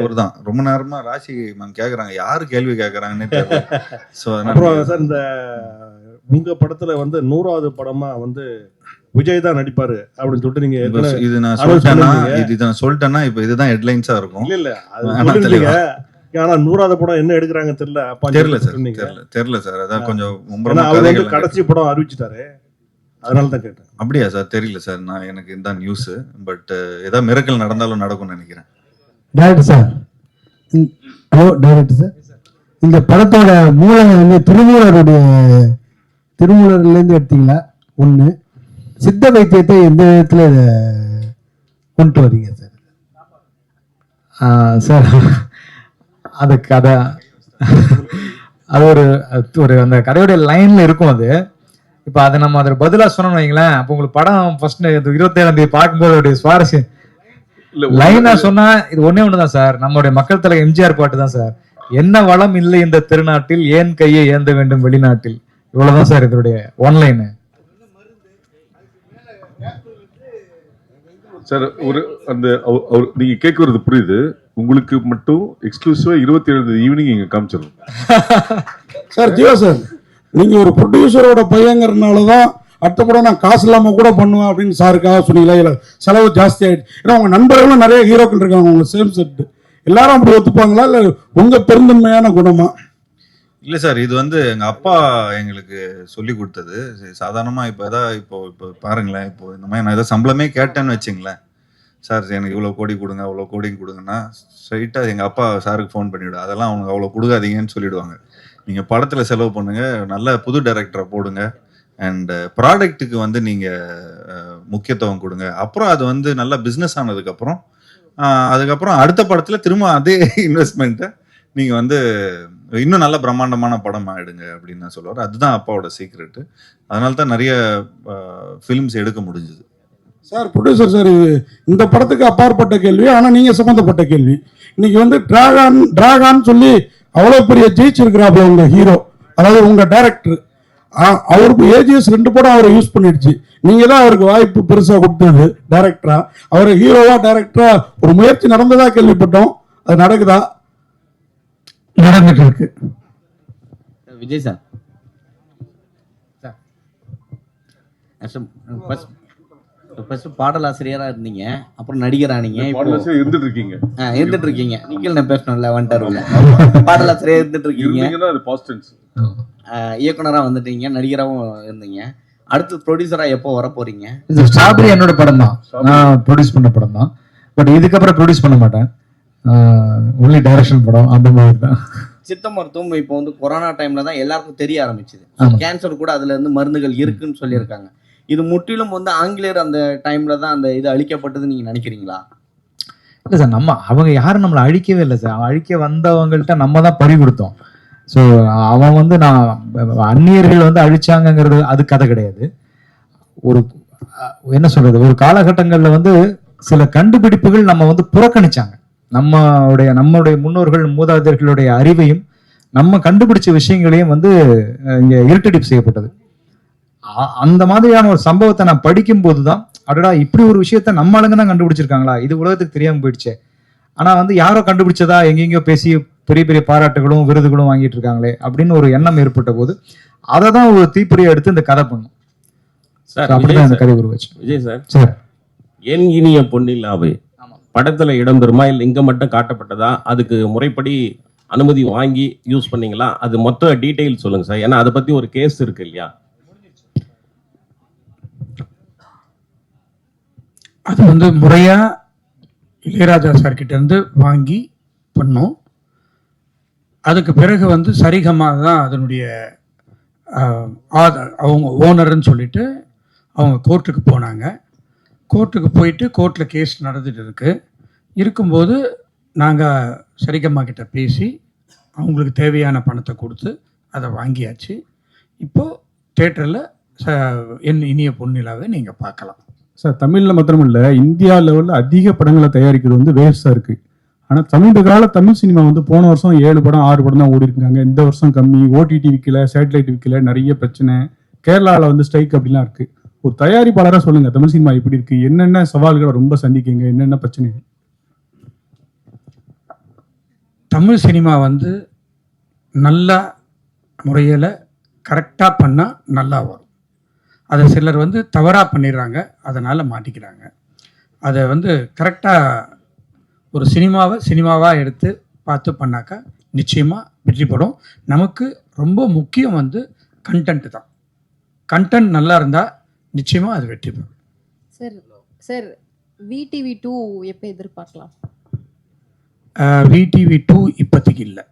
அவர்தான். ரொம்ப நேரமா ராசி மேம் கேக்குறாங்க. யாரு கேள்வி கேக்குறாங்கன்னு அப்புறம் சார் இந்த உங்க படத்துல வந்து நூறாவது படமா வந்து விஜய் தான் நடிப்பாரு அப்படின்னு சொல்லிட்டு நீங்க இது நான் சொல்லிட்டேன்னா. இது நான் சொல்லிட்டேன்னா இப்ப இதுதான் ஹெட்லைன்ஸா இருக்கும். இல்ல இல்ல ஆனா நூறாவது படம் என்ன எடுக்கிறாங்க தெரியல அப்பா தெரியல சார். தெரியல. தெரியல சார் அதான் கொஞ்சம் அவர் கடைசி படம் அறிவிச்சிட்டாரு. அதனால தான் கேட்டேன். அப்படியா சார் தெரியல சார் நான் எனக்கு இதுதான் நியூஸ் பட் ஏதாவது மிரக்கல் நடந்தாலும் நடக்கும்னு நினைக்கிறேன். Director sir hello director sir இந்த படத்தோட மூலம் வந்து திருமூலருடைய திருமூலர்லேருந்து எடுத்தீங்களா? ஒன்று சித்த வைத்தியத்தை எந்த விதத்தில் இதை கொண்டு வரீங்க சார் சார் அது கதை அது ஒரு அது ஒரு அந்த கதையோட லைன்ல இருக்கும் அது. இப்போ அதை நம்ம அதில் பதிலாக சொன்னோம்னு வைங்களேன். அப்போ உங்களுக்கு படம் ஃபர்ஸ்ட் இருபத்தேழாம் தேதி பார்க்கும்போது அதோடைய சுவாரஸ்யம் லைனா சொன்னா இது ஒண்ணே ஒண்ணுதான் சார். நம்மளுடைய மக்கள் தலை எம்ஜிஆர் பாட்டு தான் சார். என்ன வளம் இல்லை இந்த திருநாட்டில் ஏன் கையை ஏந்த வேண்டும் வெளிநாட்டில்? இவ்வளவுதான் சார் இதனுடைய ஒன்லைனு சார் ஒரு அந்த அவ- அவர் நீங்க கேட்கறது புரியுது. உங்களுக்கு மட்டும் எக்ஸ்க்ளூசிவா இருபத்தி ஏழு ஈவினிங் இங்க காமிச்சிடும் சார் ஜீவா சார் நீங்க ஒரு ப்ரொடியூசரோட பையங்கிறதுனால தான் அடுத்த படம் நான் காசு இல்லாம கூட பண்ணுவேன் அப்படின்னு சாருக்காக சொன்னீங்களா? இல்ல செலவு ஜாஸ்தி ஆயிடுச்சு. ஏன்னா உங்க நண்பர்களும் நிறைய ஹீரோக்கள் இருக்காங்க. உங்க சேம் செட் எல்லாரும் அப்படி ஒத்துப்பாங்களா? இல்ல உங்க பெருந்தன்மையான குணமா? இல்ல சார் இது வந்து எங்க அப்பா எங்களுக்கு சொல்லி கொடுத்தது. சரி, சாதாரணமா இப்ப ஏதாவது இப்போ இப்போ பாருங்களேன். இப்போ இந்த மாதிரி நான் ஏதாவது சம்பளமே கேட்டேன்னு வச்சுங்களேன். சார் எனக்கு இவ்வளோ கோடி கொடுங்க அவ்வளோ கோடி கொடுங்கன்னா ஸ்ட்ரைட்டாக எங்கள் அப்பா சாருக்கு ஃபோன் பண்ணிவிடும் அதெல்லாம் அவங்க அவ்வளோ கொடுக்காதீங்கன்னு சொல்லிவிடுவாங்க நீங்கள் படத்தில் செலவு பண்ணுங்கள் நல்ல புது டைரக்டரை போடுங்க. அண்ட் ப்ராடக்ட்டுக்கு uh, வந்து நீங்கள் uh, முக்கியத்துவம் கொடுங்க. அப்புறம் அது வந்து நல்லா பிஸ்னஸ் ஆனதுக்கப்புறம் அதுக்கப்புறம் அடுத்த படத்தில் திரும்ப அதே இன்வெஸ்ட்மெண்ட்டை நீங்கள் வந்து இன்னும் நல்ல பிரம்மாண்டமான படம் ஆகிடுங்க அப்படின்னு நான் சொல்லுவார். அதுதான் அப்பாவோட சீக்ரெட்டு அதனால தான் நிறைய ஃபிலிம்ஸ் எடுக்க முடிஞ்சுது. சார் ப்ரொடியூசர் சார் இது இந்த படத்துக்கு அப்பாற்பட்ட கேள்வி ஆனால் நீங்கள் சம்மந்தப்பட்ட கேள்வி. இன்னைக்கு வந்து டிராகான் டிராகான் சொல்லி அவ்வளோ பெரிய ஜெயிச்சிருக்கிறாப்ல உங்கள் ஹீரோ அதாவது உங்கள் டேரக்டர் அவருக்கு ஏஜிஎஸ் ரெண்டு படம் அவரை யூஸ் பண்ணிடுச்சு. நீங்க தான் அவருக்கு வாய்ப்பு பெருசா கொடுத்தது டைரக்டரா அவர் ஹீரோவா டைரக்டரா ஒரு முயற்சி நடந்ததா கேள்விப்பட்டோம். அது நடக்குதா? நடந்துட்டு இருக்கு. விஜய் சார். ஃபர்ஸ்ட் பாடலாசிரியராக இருந்தீங்க. அப்புறம் நடிகரானீங்க பாடலாசிரியர் இருந்துட்டு இருக்கீங்க. ஆ, இருந்துட்டு இருக்கீங்க நீங்கள் நான் பேசணும்ல வந்துட்டார் உள்ள பாடலாசிரியர் இருந்துட்டு இருக்கீங்க இயக்குனராக வந்துட்டீங்க நடிகராகவும் இருந்தீங்க. அடுத்து ப்ரொடியூசராக எப்போ வர போறீங்க இது ஸ்ட்ராபெரி என்னோட படம் தான் நான் ப்ரொடியூஸ் பண்ண படம் தான் பட் இதுக்கப்புறம் ப்ரொடியூஸ் பண்ண மாட்டேன். ஒன்லி டைரக்ஷன் படம் அந்த மாதிரி தான் சித்த மருத்துவம் இப்போ வந்து கொரோனா டைம்ல தான் எல்லாருக்கும் தெரிய ஆரம்பிச்சுது. கேன்சர் கூட அதுல இருந்து மருந்துகள் இருக்குன்னு சொல்லியிருக்காங்க. இது முற்றிலும் வந்து ஆங்கிலேயர் அந்த டைம்ல தான் அந்த இது அழிக்கப்பட்டது நீங்க நினைக்கிறீங்களா? இல்லை சார் நம்ம அவங்க யாரும் நம்மளை அழிக்கவே இல்லை சார் அழிக்க வந்தவங்கள்ட்ட நம்ம தான் பறி கொடுத்தோம். ஸோ அவன் வந்து நான் அந்நியர்கள் வந்து அழிச்சாங்கங்கிறது அது கதை கிடையாது. ஒரு என்ன சொல்றது? ஒரு காலகட்டங்களில் வந்து சில கண்டுபிடிப்புகள் நம்ம வந்து புறக்கணிச்சாங்க. நம்மளுடைய நம்மளுடைய முன்னோர்கள் மூதாதையர்களுடைய அறிவையும் நம்ம கண்டுபிடிச்ச விஷயங்களையும் வந்து இங்கே இருட்டடிப்பு செய்யப்பட்டது. அந்த மாதிரியான ஒரு சம்பவத்தை நான் படிக்கும்போது தான் அடடா இப்படி ஒரு விஷயத்த நம்ம ஆளுங்க தான் கண்டுபிடிச்சிருக்காங்களா? இது உலகத்துக்கு தெரியாம போயிடுச்சே. ஆனா வந்து யாரோ கண்டுபிடிச்சதா எங்கெங்கயோ பேசி பெரிய பெரிய பாராட்டுகளும் விருதுகளும் வாங்கிட்டு இருக்காங்களே அப்படின்னு ஒரு எண்ணம் ஏற்பட்ட போது அதை தான் ஒரு தீப்பொறியை எடுத்து இந்த கதை பண்ணும். சார் அப்படிதான் இந்த விஜய் கதை சார், உருவாச்சு. விஜய் சார். சார். என் இனிய பொன்னில்லாவே படத்துல இடம்பெறுமா இல்லை இங்க மட்டும் காட்டப்பட்டதா? அதுக்கு முறைப்படி அனுமதி வாங்கி யூஸ் பண்ணீங்களா? அது மொத்த டீடைல் சொல்லுங்க சார். ஏன்னா அதை பத்தி ஒரு கேஸ் இருக்கு இல்லையா? அது வந்து முறையாக இளையராஜா சார்கிட்டேருந்து வாங்கி பண்ணோம். அதுக்கு பிறகு வந்து சரிகமாக தான் அதனுடைய அவங்க ஓனர்னு சொல்லிட்டு அவங்க கோர்ட்டுக்கு போனாங்க. கோர்ட்டுக்கு போயிட்டு கோர்ட்டில் கேஸ் நடந்துட்டு இருக்கு. இருக்கும்போது நாங்கள் சரிகம்மா கிட்ட பேசி அவங்களுக்கு தேவையான பணத்தை கொடுத்து அதை வாங்கியாச்சு. இப்போது தேட்டரில் ச என் இனிய பொன்னிலாவை நீங்கள் பார்க்கலாம். சார் தமிழில் மாத்திரம் இல்லை இந்தியா லெவலில் அதிக படங்களை தயாரிக்கிறது வந்து வேஸ்ட்டாக இருக்குது ஆனால் சமீப கால தமிழ் சினிமா வந்து போன வருஷம் ஏழு படம் ஆறு படம் தான் ஓடி இருக்காங்க இந்த வருஷம் கம்மி ஓடிடி விற்கல சேட்டலைட் விற்கல நிறைய பிரச்சனை. கேரளாவில் வந்து ஸ்ட்ரைக் அப்படிலாம் இருக்குது ஒரு தயாரிப்பாளராக சொல்லுங்கள் தமிழ் சினிமா எப்படி இருக்குது என்னென்ன சவால்களை ரொம்ப சந்திக்கிங்க? என்னென்ன பிரச்சனைகள்? தமிழ் சினிமா வந்து நல்ல முறையில் கரெக்டாக பண்ணால் நல்லா வரும். அதை சிலர் வந்து தவறாக பண்ணிடுறாங்க. அதனால் மாட்டிக்கிறாங்க. அதை வந்து கரெக்டாக ஒரு சினிமாவை சினிமாவாக எடுத்து பார்த்து பண்ணாக்கா நிச்சயமாக வெற்றி படும் நமக்கு ரொம்ப முக்கியம் வந்து கண்டென்ட் தான். கண்டென்ட் நல்லா இருந்தால் நிச்சயமாக அது வெற்றி பெறும். சார் சார் விடிவி டூ எப்போ எதிர்பார்க்கலாம்? விடிவி டூ இப்போதைக்கு இல்லை.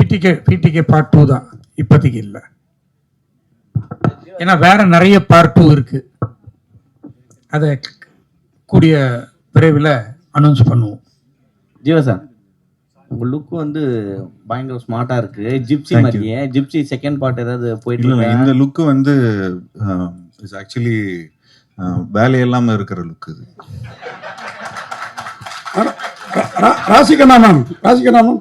பிடிகே பிடிகே பார்ட் டூ தான் இப்போதைக்கு இல்லை. ஏன்னா வேற நிறைய பார்ட் டூ இருக்கு. அதை கூடிய விரைவில் அனௌன்ஸ் பண்ணுவோம். ஜீவா சார் உங்க லுக் வந்து பயங்கர ஸ்மார்ட்டா இருக்கு. ஜிப்சி. மாதிரியே ஜிப்சி செகண்ட் பார்ட் ஏதாவது போயிட்டு? இந்த லுக்கு வந்து இட்ஸ் ஆக்சுவலி வேலையில்லாம இருக்கிற லுக் இது. Raashi Khanna ma'am Raashi Khanna ma'am.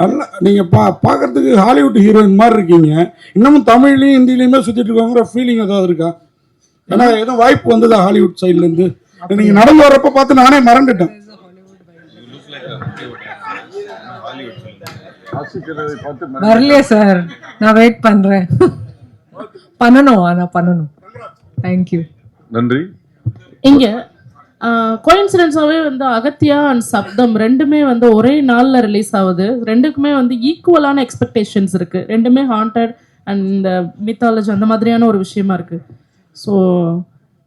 நல்லா நீங்க பா பார்க்கறதுக்கு ஹாலிவுட் ஹீரோயின் மாதிரி இருக்கீங்க. இன்னமும் தமிழ்லையும் ஹிந்திலையுமே சுத்திட்டு இருக்கோங்கிற ஃபீலிங் ஏதாவது இருக்கா? ஏன்னா எதுவும் வாய்ப்பு வந்ததா ஹாலிவுட் சைட்ல இருந்து? நீங்க நடந்து வர்றப்ப பார்த்து நானே மறந்துட்டேன். வரலையே சார் நான் வெயிட் பண்றேன். பண்ணணும் ஆனா பண்ணணும். தேங்க்யூ நன்றி. இங்க கோயின்சிடன்ஸாவே வந்து அகத்தியா அண்ட் சப்தம் ரெண்டுமே வந்து ஒரே நாள்ல ரிலீஸ் ஆகுது. ரெண்டுக்குமே வந்து ஈக்குவலான எக்ஸ்பெக்டேஷன்ஸ் இருக்கு. ரெண்டுமே ஹாண்டட் அண்ட் இந்த மித்தாலஜி அந்த மாதிரியான ஒரு விஷயமா இருக்கு. ஸோ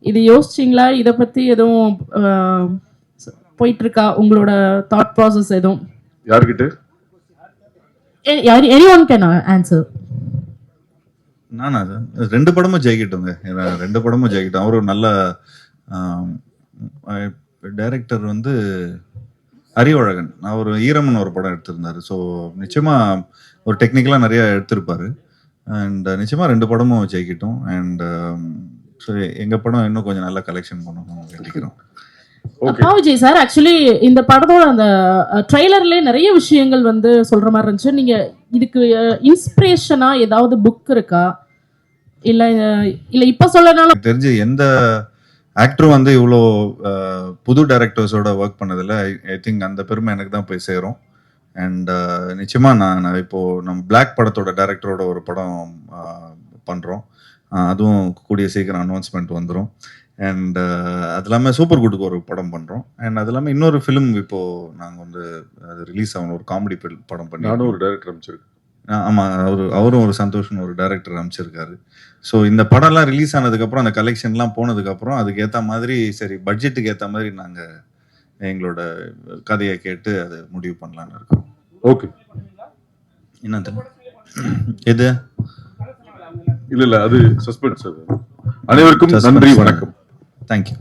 இது யோசிச்சிங்களா? இதை பத்தி எதுவும் ஆஹ், போயிட்டு இருக்கா உங்களோட தாட் ப்ராசஸ் எதுவும்? யார்கிட்ட? எனி ஒன் கேன் ஆன்சர் நானா? ரெண்டு படமும் ஜெயிக்கட்டுங்க. ரெண்டு படமும் ஜெயிக்கட்டும். அவரும் நல்ல டைரக்டர் வந்து அறிவழகன். அவர் ஈரம்னு ஒரு படம் எடுத்திருந்தாரு. ஸோ நிச்சயமா ஒரு டெக்னிக்கலாக நிறைய எடுத்திருப்பாரு. அண்ட் நிச்சயமா ரெண்டு படமும் ஜெயிக்கட்டும். அண்ட் ஸோ எங்க படம் இன்னும் கொஞ்சம் நல்ல கலெக்ஷன் பண்ணணும் ஓகே பாவிஜய் சார் ஆக்சுவலி இந்த படத்தோட அந்த ட்ரெய்லர்லேயே நிறைய விஷயங்கள் வந்து சொல்ற மாதிரி இருந்துச்சு. நீங்க இதுக்கு இன்ஸ்பிரேஷனா ஏதாவது புக் இருக்கா? இல்ல இல்ல இப்ப சொல்லனாலும் எனக்கு தெரிஞ்சு எந்த ஆக்டரும் வந்து இவ்வளோ புது டைரக்டர்ஸோட ஒர்க் பண்ணதில்ல ஐ திங்க் அந்த பெருமை எனக்கு தான் போய் சேரும். அண்ட் நிச்சயமா நான் நான் இப்போ நம்ம பிளாக் படத்தோட டைரக்டரோட ஒரு படம் அஹ், அதுவும் கூடிய சீக்கிரம் அனௌன்ஸ்மெண்ட் வந்துடும் அண்ட் அது இல்லாமல் சூப்பர் குட்டுக்கு ஒரு படம் பண்றோம். அண்ட் அது இல்லாமல் இன்னொரு ஃபிலிம் இப்போ நாங்கள் வந்து அது ரிலீஸ் ஆகணும். ஒரு காமெடி படம் பண்ணி நானும் ஒரு டைரக்டர் அமைச்சிருக்கேன். ஆ- ஆமா அவரு அவரும் ஒரு சந்தோஷம் ஒரு டைரக்டர் அமைச்சிருக்காரு. ஸோ இந்த படம்லாம் ரிலீஸ் ஆனதுக்கப்புறம் அந்த கலெக்ஷன்லாம் போனதுக்கப்புறம் அதுக்கு ஏற்ற மாதிரி சரி பட்ஜெட்டுக்கு ஏற்ற மாதிரி நாங்கள் எங்களோட கதையை கேட்டு அதை முடிவு பண்ணலான்னு இருக்கோம். ஓகே என்னது எது? இல்ல இல்ல அது சஸ்பென்ஸ் அனைவருக்கும் நன்றி வணக்கம். தேங்க்யூ